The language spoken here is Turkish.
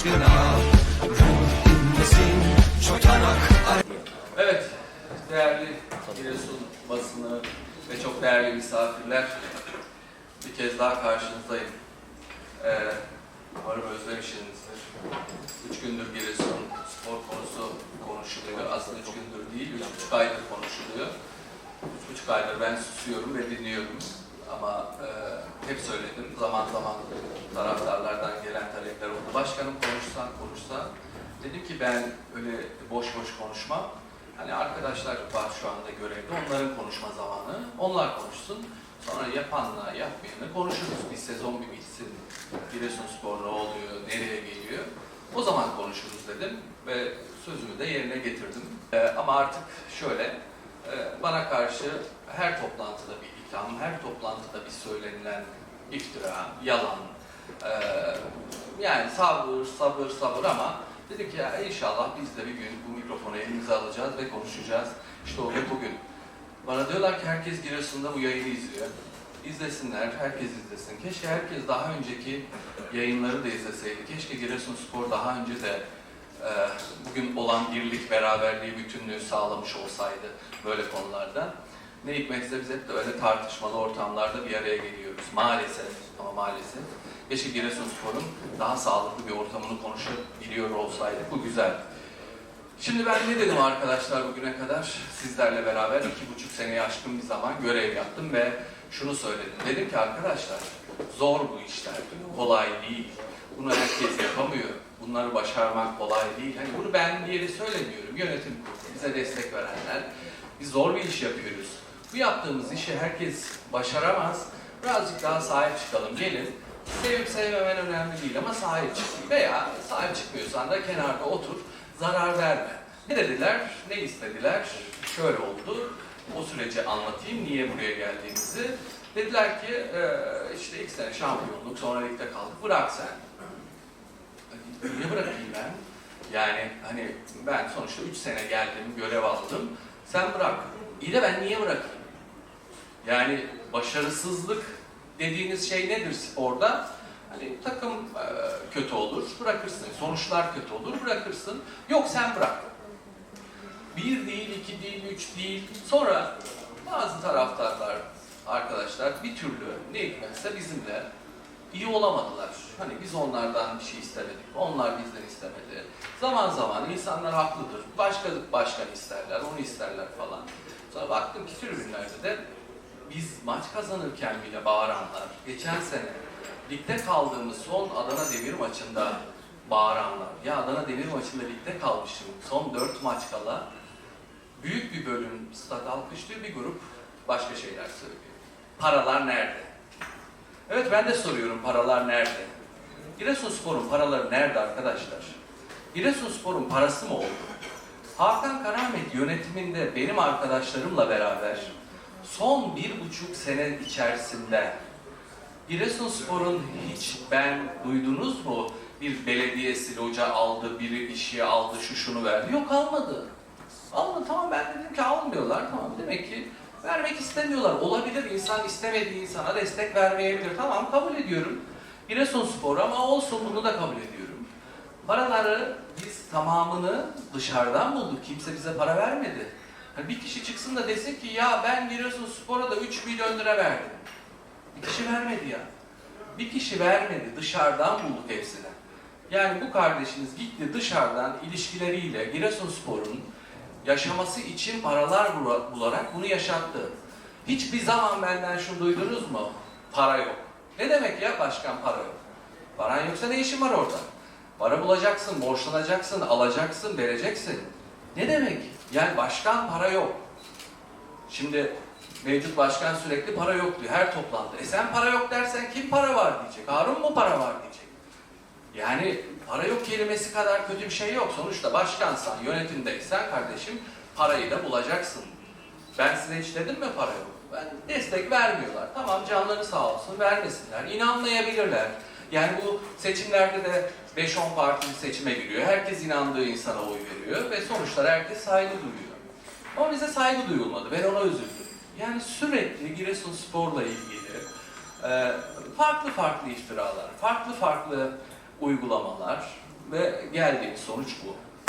aşkına Ruh inmesin çotanak Evet değerli Giresun basını ve çok değerli misafirler bir kez daha karşınızdayım. Ee, umarım özlemişsinizdir. Üç gündür Giresun spor konusu konuşuluyor. Aslında üç gündür değil, üç buçuk aydır konuşuluyor. Üç buçuk aydır ben susuyorum ve dinliyorum. Ama e, hep söyledim, zaman zaman taraftarlardan gelen talepler oldu. Başkanım konuşsan konuşsan. Dedim ki ben öyle boş boş konuşmam. Hani arkadaşlar var şu anda görevde, onların konuşma zamanı. Onlar konuşsun. Sonra yapanla yapmayanla konuşuruz. Bir sezon bir bitsin. Giresunspor ne oluyor, nereye geliyor. O zaman konuşuruz dedim ve sözümü de yerine getirdim. Ee, ama artık şöyle, e, bana karşı her toplantıda bir itham, her toplantıda bir söylenilen iftira, yalan, e, yani sabır, sabır, sabır ama dedik ya inşallah biz de bir gün bu mikrofonu elimize alacağız ve konuşacağız. İşte o da bugün. Bana diyorlar ki herkes Giresun'da bu yayını izliyor. İzlesinler, herkes izlesin. Keşke herkes daha önceki yayınları da izleseydi. Keşke Giresunspor daha önce de e, bugün olan birlik, beraberliği, bütünlüğü sağlamış olsaydı böyle konularda. Ne hikmetse biz hep de öyle tartışmalı ortamlarda bir araya geliyoruz. Maalesef ama maalesef. Keşke Giresunspor'un daha sağlıklı bir ortamını konuşabiliyor olsaydık. Bu güzel. Şimdi ben ne dedim arkadaşlar bugüne kadar? Sizlerle beraber iki buçuk seneye aşkın bir zaman görev yaptım ve şunu söyledim. Dedim ki arkadaşlar zor bu işler, kolay değil. Bunu herkes yapamıyor. Bunları başarmak kolay değil. Hani bunu ben diye de söylemiyorum. Yönetim bize destek verenler. Biz zor bir iş yapıyoruz. Bu yaptığımız işi herkes başaramaz. Birazcık daha sahip çıkalım. Gelin. Sevip sevmemen önemli değil ama sahip çık. Veya sahip çıkmıyorsan da kenarda otur. Zarar verme. Ne dediler? Ne istediler? Şöyle oldu. O süreci anlatayım. Niye buraya geldiğimizi. Dediler ki e, işte ilk sene şampiyonluk sonra ligde kaldık. Bırak sen. Hani Niye bırakayım ben? Yani hani ben sonuçta 3 sene geldim, görev aldım. Sen bırak. İyi de ben niye bırakayım? Yani başarısızlık dediğiniz şey nedir sporda? Hani takım e, kötü olur, bırakırsın. Sonuçlar kötü olur, bırakırsın. Yok sen bırak. Bir değil, iki değil, üç değil. Sonra bazı taraftarlar, arkadaşlar bir türlü ne hikmetse bizimle iyi olamadılar. Hani biz onlardan bir şey istemedik, onlar bizden istemedi. Zaman zaman insanlar haklıdır. Başkalık başkan isterler, onu isterler falan. Sonra baktım ki tribünlerde de biz maç kazanırken bile bağıranlar, geçen sene ligde kaldığımız son Adana Demir maçında bağıranlar. Ya Adana Demir maçında ligde kalmışım. Son 4 maç kala büyük bir bölüm stat alkışlıyor, bir grup başka şeyler söylüyor. Paralar nerede? Evet ben de soruyorum paralar nerede? Giresunspor'un paraları nerede arkadaşlar? Giresunspor'un parası mı oldu? Hakan Karamet yönetiminde benim arkadaşlarımla beraber son bir buçuk sene içerisinde Giresunspor'un hiç ben duydunuz mu bir belediyesi loca aldı, biri işi aldı, şu şunu verdi. Yok almadı. Almadı tamam ben dedim ki almıyorlar tamam demek ki vermek istemiyorlar. Olabilir insan istemediği insana destek vermeyebilir. Tamam kabul ediyorum. Giresunspor ama olsun bunu da kabul ediyorum. Paraları biz tamamını dışarıdan bulduk. Kimse bize para vermedi. Hani bir kişi çıksın da desin ki ya ben Giresunspor'a da 3 milyon lira verdim. Bir kişi vermedi ya. Bir kişi vermedi. Dışarıdan bulduk hepsini. Yani bu kardeşiniz gitti dışarıdan ilişkileriyle Giresunspor'un yaşaması için paralar bula- bularak bunu yaşattı. Hiçbir zaman benden şunu duydunuz mu? Para yok. Ne demek ya başkan para yok? Paran yoksa ne işin var orada? Para bulacaksın, borçlanacaksın, alacaksın, vereceksin. Ne demek? Yani başkan para yok. Şimdi mevcut başkan sürekli para yok diyor her toplantıda. E sen para yok dersen kim para var diyecek. Harun mu para var diyecek. Yani para yok kelimesi kadar kötü bir şey yok. Sonuçta başkansan, yönetimdeysen kardeşim parayı da bulacaksın. Ben size hiç dedim mi para yok? Ben destek vermiyorlar. Tamam canları sağ olsun vermesinler. İnanmayabilirler. Yani bu seçimlerde de 5-10 partili seçime giriyor. Herkes inandığı insana oy veriyor ve sonuçlar herkes saygı duyuyor. Ama bize saygı duyulmadı. Ben ona üzüldüm. Yani sürekli Giresunspor'la ilgili e, farklı farklı iftiralar, farklı farklı uygulamalar ve geldiği sonuç bu.